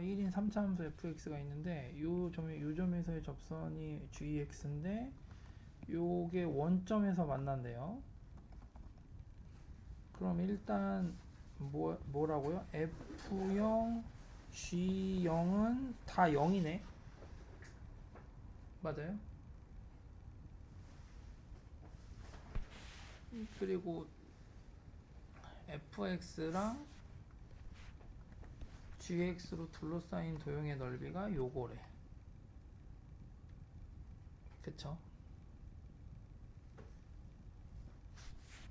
얘가 1인 3차함수 fx가 있는데 요 점에 요 점에서의 접선이 gx인데 요게 원점에서 만난대요. 그럼 일단 뭐 뭐라고요? f0 g0은 다 0이네. 맞아요? 그리고 fx랑 gx로 둘러싸인 도형의 넓이가 요거래. 그쵸?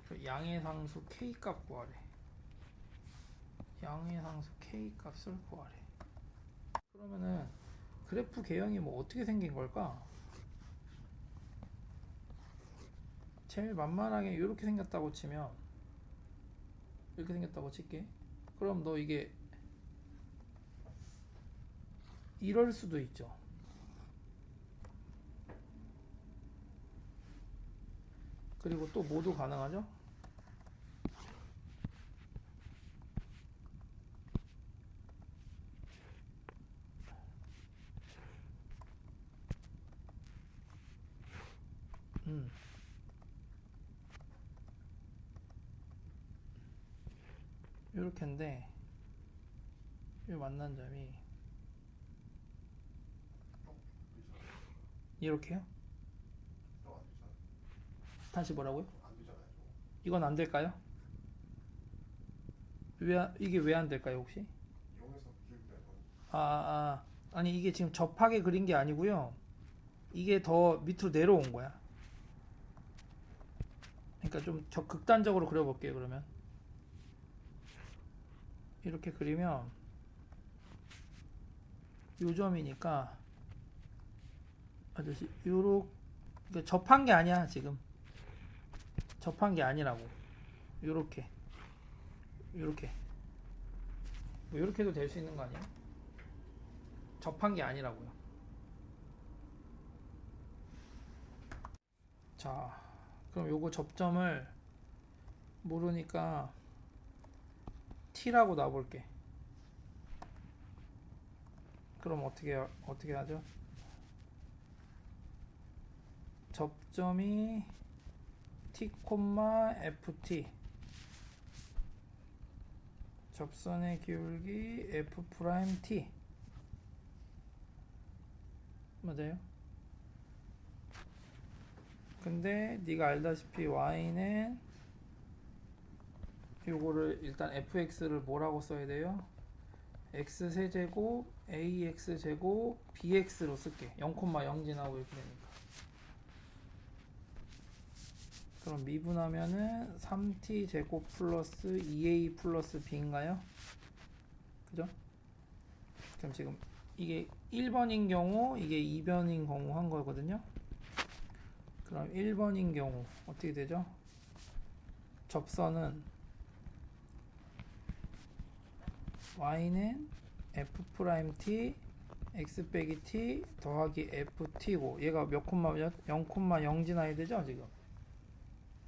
그 양의 상수 k 값 구하래. 양의 상수 k 값을 구하래. 그러면은 그래프 개형이 뭐 어떻게 생긴 걸까? 제일 만만하게 이렇게 생겼다고 치면 이렇게 생겼다고 칠게. 그럼 너 이게 이럴 수도 있죠. 그리고 또 모두 가능하죠? 음. 요렇게인데 이 만난 점이 이렇게요? 다시 뭐라고요? 이건 안 될까요? 왜 안- 이게 왜 안 될까요 혹시? 아, 아 아니 이게 지금 접하게 그린 게 아니고요. 이게 더 밑으로 내려온 거야. 그러니까 좀적 극단적으로 그려볼게요 그러면 이렇게 그리면 요 점이니까 아저씨 요렇게 그러니까 접한 게 아니야 지금 접한 게 아니라고 요렇게 요렇게 뭐 요렇게 해도 될 수 있는 거 아니야? 접한 게 아니라고요. 자, 그럼 요거 접점을 모르니까 t라고 놔볼게. 그럼 어떻게 어떻게 하죠? 접점이 t, ft 접선의 기울기 f 프라임 t 맞아요? 근데 네가 알다시피 y는 요거를 일단 fx를 뭐라고 써야 돼요? x 세제곱 ax 제곱 bx로 쓸게 0,0 지나고 이렇게 되니까 그럼 미분하면은 3t 제곱 플러스 2a 플러스 b인가요? 그죠? 그럼 지금 이게 1번인 경우 이게 2번인 경우 한 거거든요. 그럼 1번인 경우 어떻게 되죠? 접선은 y는 f 프라임 t x 빼기 t 더하기 ft고 얘가 몇 콤마 몇? 0,0 지나야 되죠 지금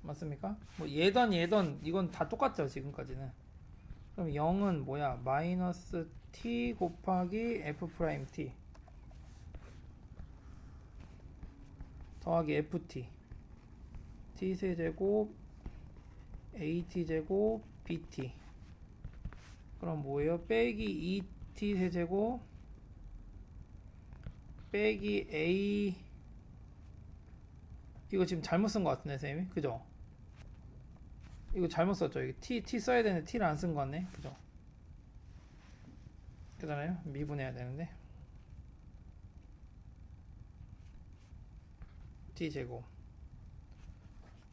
맞습니까? 뭐 얘던 얘던 이건 다 똑같죠 지금까지는. 그럼 0은 뭐야? 마이너스 t 곱하기 f 프라임 t. 더하기 ft t. 세제곱 at 제곱 bt. 그럼 뭐예요? 빼기 2t 세제곱 빼기 a. 이거 지금 잘못 쓴 것 같은데 선생님이? 그죠? 이거 잘못 썼죠? 이게 t t 써야 되는데 t를 안쓴것 같네 그죠? 그잖아요 미분해야 되는데 t 제곱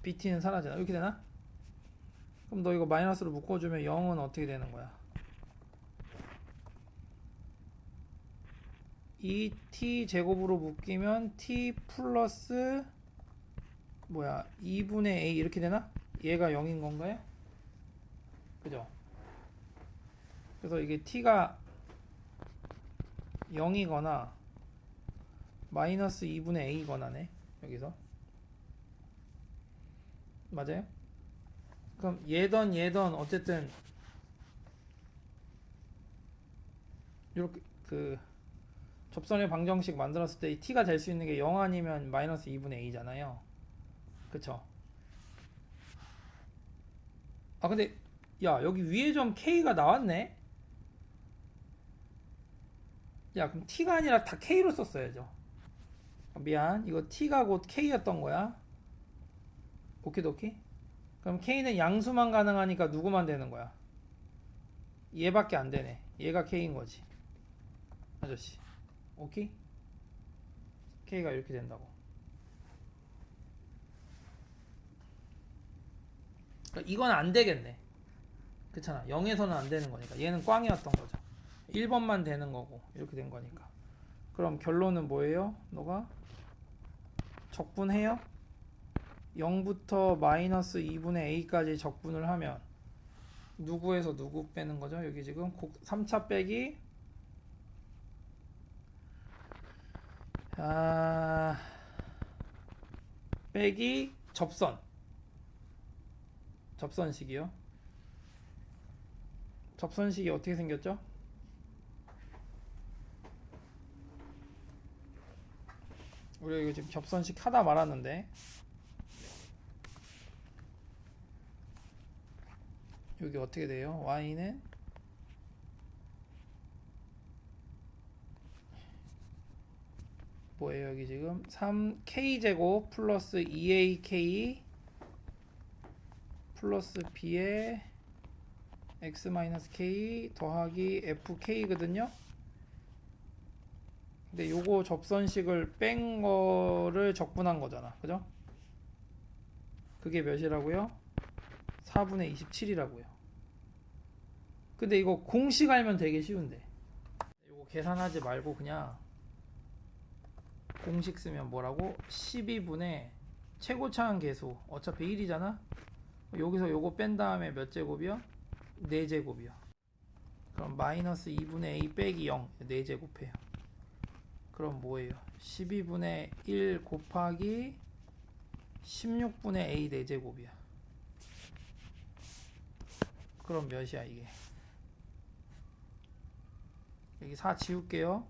bt는 사라지나 이렇게 되나? 그럼 너 이거 마이너스로 묶어주면 0은 어떻게 되는 거야? 2t 제곱으로 묶이면 t 플러스 뭐야 2분의 a 이렇게 되나? 얘가 0인 건가요? 그죠? 그래서 이게 t가 0이거나 마이너스 2분의 a거나네 여기서 맞아요? 그럼 얘던 얘던 어쨌든 이렇게 그 접선의 방정식 만들었을 때이 t가 될 수 있는 게 0 아니면 마이너스 2분의 a잖아요. 그쵸? 아 근데 야 여기 위에 점 k가 나왔네. 야 그럼 t가 아니라 다 k로 썼어야죠. 아, 미안 이거 t가 곧 k였던 거야. 오키도키. 그럼 k는 양수만 가능하니까 누구만 되는 거야? 얘밖에 안 되네. 얘가 k인 거지. 아저씨. 오케이? k가 이렇게 된다고. 그러니까 이건 안 되겠네. 그렇잖아. 0에서는 안 되는 거니까. 얘는 꽝이었던 거죠. 1번만 되는 거고. 이렇게 된 거니까. 그럼 결론은 뭐예요? 너가 적분해요? 0부터 마이너스 2분의 a까지 적분을 하면 누구에서 누구 빼는 거죠? 여기 지금 3차 빼기 아 빼기 접선 접선식이요. 접선식이 어떻게 생겼죠? 우리 이거 지금 접선식 하다 말았는데 여기 어떻게 돼요? y는 뭐예요 여기 지금 3k 제곱 플러스 2ak 플러스 b의 x 마이너스 k 더하기 fk거든요. 근데 요거 접선식을 뺀 거를 적분한 거잖아. 그죠? 그게 몇이라고요? 4분의 27이라고요. 근데 이거 공식 알면 되게 쉬운데. 이거 계산하지 말고 그냥 공식 쓰면 뭐라고? 12분의 최고차항 계수. 어차피 1이잖아. 여기서 요거 뺀 다음에 몇 제곱이요? 4제곱이요. 그럼 마이너스 2분의 a 빼기 0. 4제곱해요. 그럼 뭐예요? 12분의 1 곱하기 16분의 a 4제곱이야. 그럼 몇이야 이게? 여기 4 지울게요.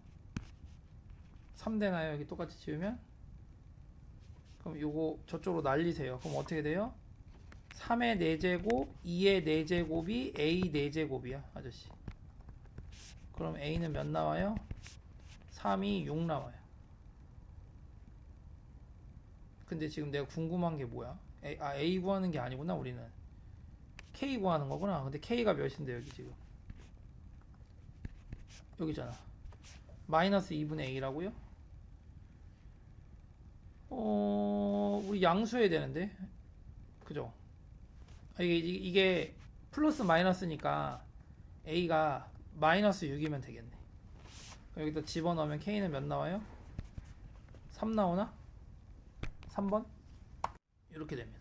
3 되나요? 여기 똑같이 지우면? 그럼 요거 저쪽으로 날리세요. 그럼 어떻게 돼요? 3의 4제곱, 2의 4제곱이 a 4제곱이야, 아저씨. 그럼 a는 몇 나와요? 3이 6 나와요. 근데 지금 내가 궁금한 게 뭐야? A, 아, a 구하는 게 아니구나, 우리는. k 구하는 거구나. 근데 k가 몇인데, 여기 지금? 여기잖아. 마이너스 2분의 a라고요? 어, 우리 양수해야 되는데. 그죠? 아, 이게, 이게- 플러스 마이너스니까 a가 마이너스 6이면 되겠네. 여기다 집어넣으면 k는 몇 나와요? 3 나오나? 3번? 이렇게 됩니다.